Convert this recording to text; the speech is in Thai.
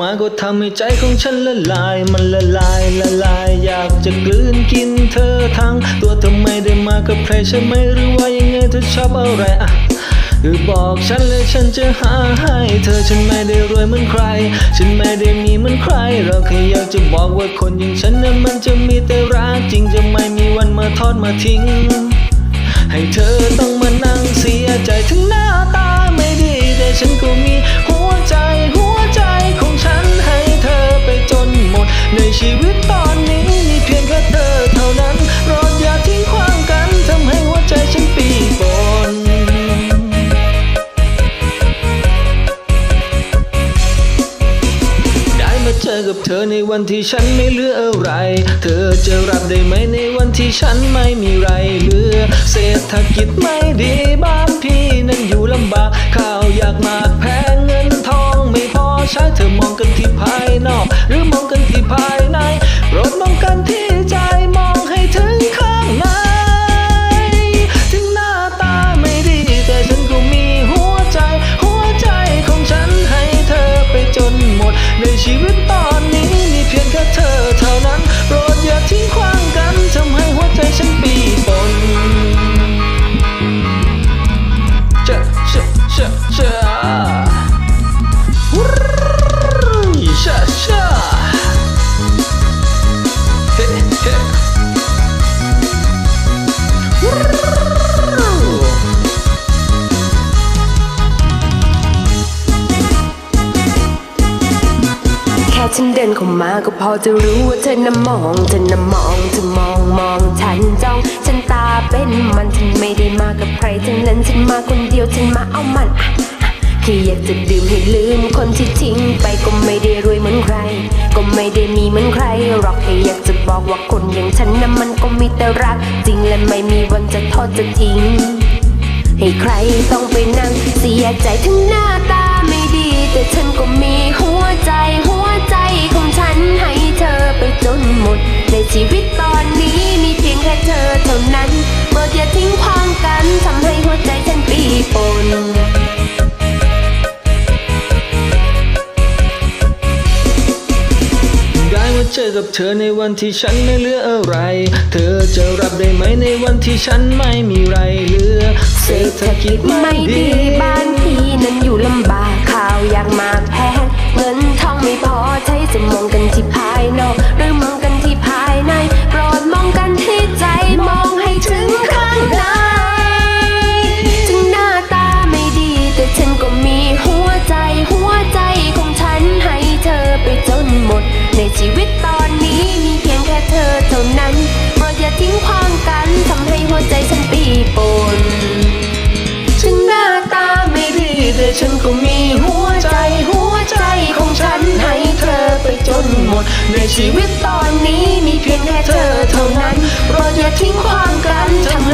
มาก็ทำให้ใจของฉันละลาย มันละลายละลาย อยากจะกลืนกินเธอทั้ง ตัวทำไมได้มากับใครใช่ไหมหรือว่ายังไงเธอชอบอะไรอะคือบอกฉันเลยฉันจะหาให้เธอฉันไม่ได้รวยเหมือนใคร ฉันไม่ได้มีเหมือนใคร เราแค่อยากจะบอกว่าคนอย่างฉันนั้นมันจะมีแต่รักจริงจะไม่มีวันมาทอดมาทิ้ง ให้เธอต้องมานั่งเสียใจ กับเธอในวันที่ฉันไม่เหลืออะไร เธอจะรับได้ไหมในวันที่ฉันไม่มีไรเหลือ เศรษฐกิจไม่ดีบ้านพี่นั้นอยู่ลำบากข้าวอยากมากแพ นเดินเข้ามาก็พอจะรู้ว่าเธอน่ะมองเธอน่ะมองเธอมองมองฉันจ้องฉันตาเป็นมันฉันไม่ได้มากับใครทั้งนั้นฉันมาคนเดียวฉันมาเอามันอะอะแค่อยากจะดื่มให้ลืมคนที่ทิ้งไปก็ไม่ได้รวยเหมือนใคร ก็ไม่ได้มีเหมือนใครหรอกแค่อยากจะบอกว่าคนอย่างฉันน่ะมันก็มีแต่รัก จริงและไม่มีวันจะทอดจะทิ้ง ให้ใครต้องไปนั่งเสียใจถึงหน้าตาไม่ดี แต่ฉันก็มีหัว ชีวิตตอนนี้มีเพียงแค่เธอเท่านั้นโปรดอย่าทิ้งขว้างกันทำให้หัวใจฉันปีปนได้มาเจอกับเธอในวันที่ฉันไม่เหลืออะไร เธอจะรับได้ไหมในวันที่ฉันไม่มีไรเหลือเศรษฐกิจไม่ไม่ดีดีบ้านพี่นั้นอยู่ลำบากข้าวอยาก ฉันก็มีหัวใจหัวใจของฉันให้เธอไปจนหมด ในชีวิตตอนนี้มีเพียงแค่เธอเท่านั้นโปรดอย่าทิ้งความกันทำ